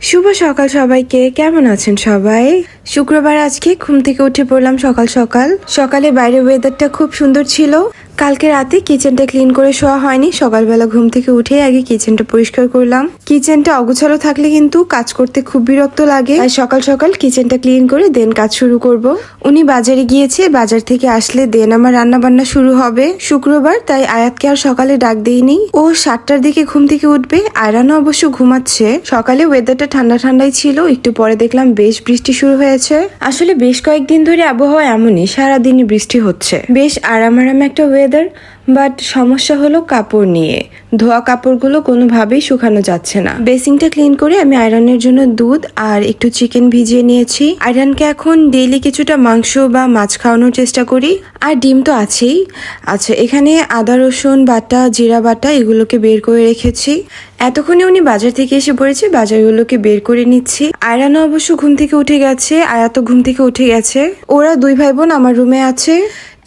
শুভ সকাল সবাইকে। কেমন আছেন সবাই? শুক্রবার আজকে ঘুম থেকে উঠে পড়লাম সকাল সকাল। সকালে বাইরে ওয়েদারটা খুব সুন্দর ছিল। কালকে রাতে কিচেনটা ক্লিন করে শোয়া হয়নি। সকালবেলা ঘুম থেকে উঠে আগে কিচেনটা পরিষ্কার করলাম। কিচেনটা অগোছালো থাকলে কিন্তু কাজ করতে খুব বিরক্ত লাগে। আর সকাল সকাল কিচেনটা ক্লিন করে দেন কাজ শুরু করব। উনি বাজারে গিয়েছে। বাজার থেকে আসলে দেন আমার রান্না বান্না শুরু হবে। শুক্রবার তাই আয়াতকে আর সকালে ডাক দেইনি। ও সাতটার দিকে ঘুম থেকে উঠবে। আয়রানও অবশ্য ঘুমাচ্ছে। সকালে ওয়েদারটা ঠান্ডা ঠান্ডাই ছিল। একটু পরে দেখলাম বেশ বৃষ্টি শুরু হয়েছে? আসলে বেশ কয়েকদিন ধরে আবহাওয়া এমনই, সারাদিনই বৃষ্টি হচ্ছে। বেশ আরাম আরাম একটা ওয়েদার বাট সমস্যা হলো কাপড় নিয়ে। ধোয়া কাপড়গুলো কোনোভাবেই শুকানো যাচ্ছে না। বেসিংটা ক্লিন করে আমি আয়রনের জন্য দুধ আর একটু চিকেন ভিজিয়ে নিয়েছি। আয়রনকে এখন ডেইলি কিছুটা মাংস বা মাছ খাওয়ানোর চেষ্টা করি। আর ডিম তো আছেই। আচ্ছা এখানে আদা, রসুন, বাটা, জিরা বাটা এগুলোকে বের করে রেখেছি। এতক্ষণে উনি বাজার থেকে এসে পড়েছে, বাজারগুলোকে বের করে নিচ্ছি। আয়রানো অবশ্য ঘুম থেকে উঠে গেছে আয়াত ঘুম থেকে উঠে গেছে। ওরা দুই ভাই বোন আমার রুমে আছে।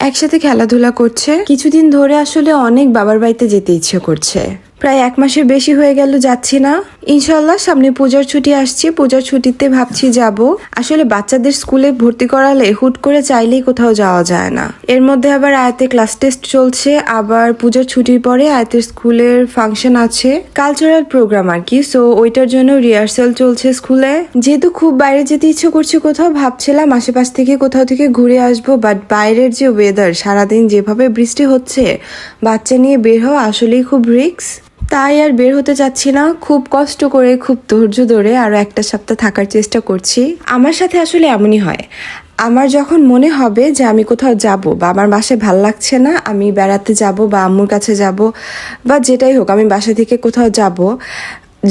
একসাথে খেলাধুলা করছে। কিছুদিন ধরে আসলে অনেক বাবার বাড়িতে যেতে ইচ্ছে করছে। প্রায় এক মাসের বেশি হয়ে গেল, যাচ্ছি না। ইনশাল্লাহ সামনে পূজার ছুটি আসছে, পূজার ছুটিতে ভাবছি যাব। আসলে বাচ্চাদের স্কুলে ভর্তি করালে হুট করে চাইলেই কোথাও যাওয়া যায় না। এর মধ্যে আবার আয়তে ক্লাস টেস্ট চলছে, আবার পূজার ছুটির পরে আয়তের স্কুলের ফাংশন আছে। কালচারাল প্রোগ্রাম আর কি সো ওইটার জন্য রিহার্সাল চলছে স্কুলে। যেহেতু খুব বাইরে যেতে ইচ্ছে করছে কোথাও, ভাবছিলাম আশেপাশ থেকে কোথাও থেকে ঘুরে আসব বাট বাইরের যে ওয়েদার সারাদিন যেভাবে বৃষ্টি হচ্ছে, বাচ্চা নিয়ে বের হওয়া আসলেই খুব রিস্ক তাই আর বের হতে চাচ্ছি না। খুব কষ্ট করে, খুব ধৈর্য ধরে আরও একটা সপ্তাহ থাকার চেষ্টা করছি। আমার সাথে আসলে এমনই হয়। আমার যখন মনে হবে যে আমি কোথাও যাব বা আমার বাসায় ভালো লাগছে না, আমি বেড়াতে যাব বা আম্মুর কাছে যাব বা যেটাই হোক, আমি বাসা থেকে কোথাও যাব,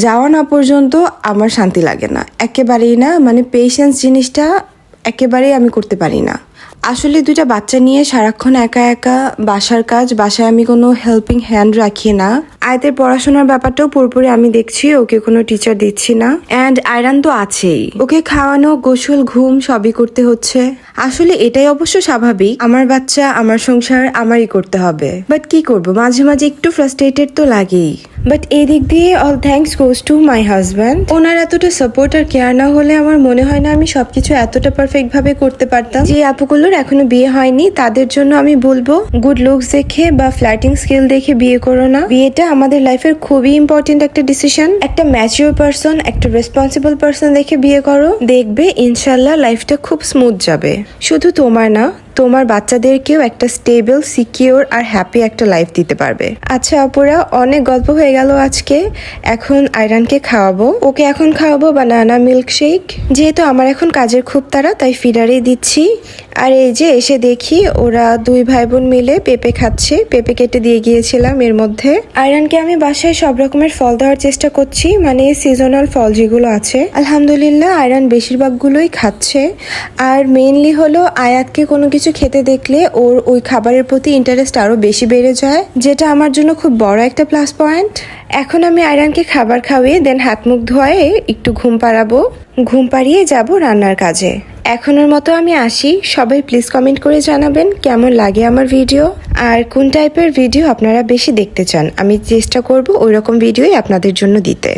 যাওয়া না পর্যন্ত আমার শান্তি লাগে না। একেবারেই না মানে পেশেন্স জিনিসটা একেবারেই আমি করতে পারি না। আসলে দুইটা বাচ্চা নিয়ে সারাক্ষণ একা একা বাসার কাজ, বাসায় আমি কোনো হেল্পিং হ্যান্ড রাখি না। আয়তের পড়াশোনার ব্যাপারটাও পুরোপুরি আমি দেখছি, ওকে কোনো টিচার দিচ্ছি না। অ্যান্ড আয়রান তো আছেই। ওকে খাওয়ানো, গোসল, ঘুম সবই করতে হচ্ছে। আসলে এটাই অবশ্য স্বাভাবিক। আমার বাচ্চা, আমার সংসার, আমারই করতে হবে। বাট কি করব? মাঝে মাঝে একটু ফ্রাস্ট্রেটেড তো লাগেই। বাট এই দিক দিয়ে all thanks goes to my husband ওনার এতটা সাপোর্ট আর কেয়ার না হলে আমার মনে হয় না আমি সবকিছু এতটা পারফেক্ট ভাবে করতে পারতাম। যে আপুগুলোর এখনও বিয়ে হয়নি, তাদের জন্য আমি বলব গুড লুকস দেখে বা ফ্ল্যাটিং স্কিল দেখে বিয়ে করো না। বিয়েটা আমাদের লাইফের খুবই ইম্পর্টেন্ট একটা ডিসিশন একটা ম্যাচিওর পার্সন একটা রেসপন্সিবল পার্সন দেখে বিয়ে করো। দেখবে ইনশাল্লাহ লাইফটা খুব স্মুথ যাবে। শুধু তোমার না, তোমার বাচ্চাদেরকেও একটা স্টেবল সিকিওর আর হ্যাপি একটা লাইফ দিতে পারবে। আচ্ছা অপরা অনেক গল্প হয়ে গেল আজকে। এখন আয়রানকে খাওয়াবো। ওকে এখন খাওয়াবো বানানা মিল্ক শেক যেহেতু আমার এখন কাজের খুব তারা তাই ফিডারেই দিচ্ছি। আর এই যে এসে দেখি ওরা দুই ভাই বোন মিলে পেঁপে খাচ্ছে। পেঁপে কেটে দিয়ে গিয়েছিলাম এর মধ্যে। আয়রানকে আমি বাসায় সব রকমের ফল দেওয়ার চেষ্টা করছি মানে সিজনাল ফল যেগুলো আছে। আলহামদুলিল্লাহ, আয়রান বেশিরভাগগুলোই খাচ্ছে। আর মেইনলি হলো আয়াতকে কোনো কিছু খেতে দেখলে ওর ওই খাবারের প্রতি ইন্টারেস্ট আরও বেশি বেড়ে যায়, যেটা আমার জন্য খুব বড় একটা প্লাস পয়েন্ট এখন আমি আয়রানকে খাবার খাওয়িয়ে দেন হাত মুখ ধোয়ে একটু ঘুম পাড়াবো। ঘুম পাড়িয়ে যাব রান্নার কাজে। এখনের মতো আমি আসি। সবাই প্লিজ কমেন্ট করে জানাবেন কেমন লাগে আমার ভিডিও আর কোন টাইপের ভিডিও আপনারা বেশি দেখতে চান, আমি চেষ্টা করব ওই রকম ভিডিওই আপনাদের জন্য দিতে।